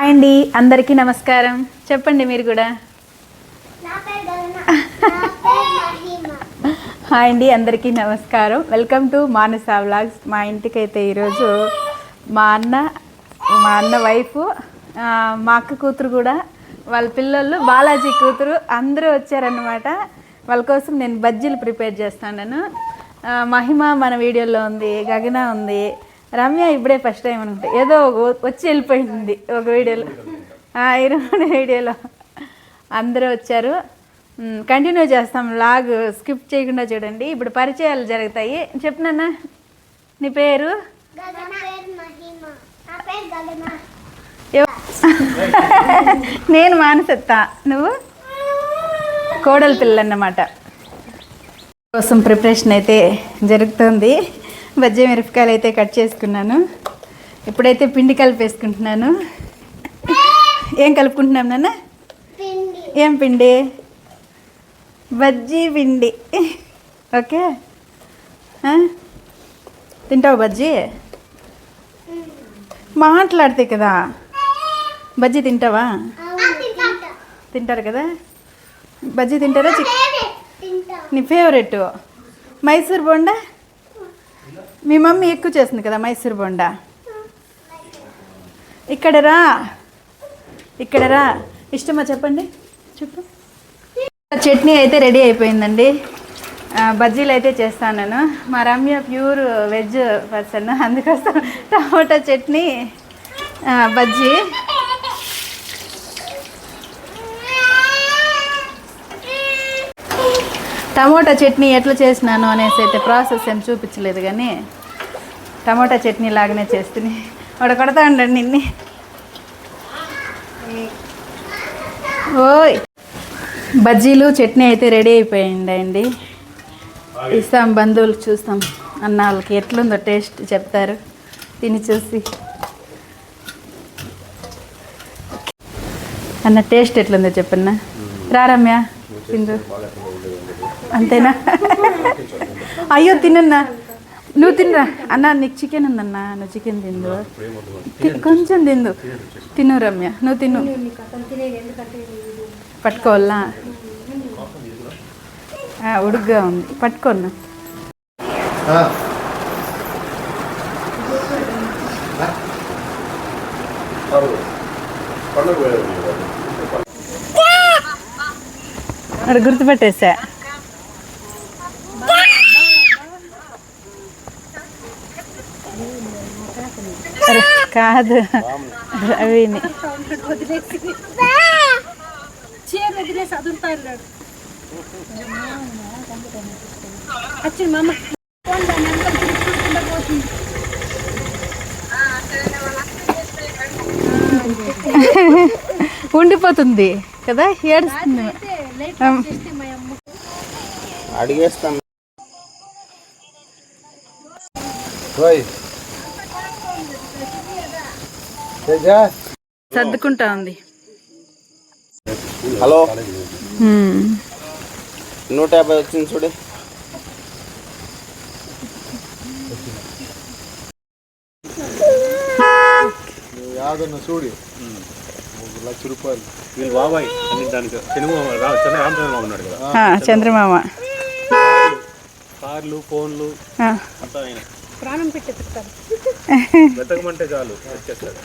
Hi అండి అందరికీ నమస్కారం. చెప్పండి మీరు కూడా. హాయ్ అండి అందరికీ నమస్కారం. వెల్కమ్ టు మానస వ్లాగ్స్ మా ఇంటికైతే ఈరోజు మా అన్న మా అన్న వైఫ్ మా అక్క కూతురు కూడా వాళ్ళ పిల్లలు బాలాజీ కూతురు అందరూ వచ్చారనమాట వాళ్ళ కోసం నేను బజ్జీలు ప్రిపేర్ చేస్తాను. మహిమ మన వీడియోలో ఉంది గగన ఉంది రమ్య ఇప్పుడే ఫస్ట్ టైం అనుకుంటా. ఏదో వచ్చి వెళ్ళిపోయింది ఒక వీడియోలో. ఆ, ఇరవై వీడియోలో. అందరూ వచ్చారు. కంటిన్యూ చేస్తాం. లాగ్ స్కిప్ చేయకుండా చూడండి. ఇప్పుడు పరిచయాలు జరుగుతాయి. చెప్పినా నీ పేరు? నేను మానసత్త. నువ్వు? కోడలి పిల్ల అన్నమాట కోసం ప్రిపరేషన్ అయితే జరుగుతుంది. బజ్జీ మిరపకాయలు అయితే కట్ చేసుకున్నాను. ఇప్పుడైతే పిండి కలిపేసుకుంటున్నాను. ఏం కలుపుకుంటున్నాం నాన్న? పిండి. ఏం పిండి? బజ్జీ పిండి. ఓకే? తింటావు బజ్జీ? మాట్లాడితే కదా. బజ్జీ తింటావా? తింటారు కదా. బజ్జీ తింటారా? చిక్ నీ ఫేవరెట్ మైసూర్ బోండా? మీ మమ్మీ ఎక్కువ చేస్తుంది కదా మైసూర్ బొండా? ఇక్కడ రా. ఇక్కడ రా. ఇష్టమా చెప్పండి? చెప్పు. చట్నీ అయితే రెడీ అయిపోయిందండి. బజ్జీలు అయితే చేస్తాను నేను మా రమ్య ప్యూర్ వెజ్ పర్సన్. అందుకోసం టమాటా చట్నీ బజ్జీ. టమోటా చట్నీ ఎట్లా చేసినాను అనేసి అయితే ప్రాసెస్ ఏం చూపించలేదు కానీ టమోటా చట్నీ లాగానే చేస్తుంది. వాడు కొడతా ఉండండి నిన్ని. ఓయ్. బజ్జీలు చట్నీ అయితే రెడీ అయిపోయిందండి. ఇస్తాం బంధువులు చూస్తాం. అన్న వాళ్ళకి ఎట్లుందో టేస్ట్ చెప్తారు. తిని చూసి. అన్న టేస్ట్ ఎట్లుందో చెప్పన్నా. రారమ్యా. తిందు అంతేనా అయ్యో తినన్నా నువ్వు తినరా అన్న నీకు చికెన్ ఉందన్నా నువ్వు చికెన్ తిందు కొంచెం తిందు తిను రమ్య నువ్వు తిను పట్టుకోవాలా ఆ, ఉడుగ్గా ఉంది పట్టుకోన్నా అక్కడ గుర్తుపెట్టేసా. కాదు. రవిని ఉండిపోతుంది కదా? ఏడుస్తుంది. అడిగేస్తాం సర్దుకుంటా ఉంది. హలో. హ్మ్. నూట యాభై వచ్చింది చూడు. యాదన్న చూడు. లక్ష రూపాయలు వీళ్ళు బాబాయ్ అని దానికి చెన్నై రామచంద్రరావు ఉన్నాడు కదా. ఆ, చంద్రమామ. కార్లు ఫోన్లు అంతా ఆయన. ప్రాణం పెట్టి ఎత్తుకుతారు వెతకమంటే చాలు వచ్చేస్తాడు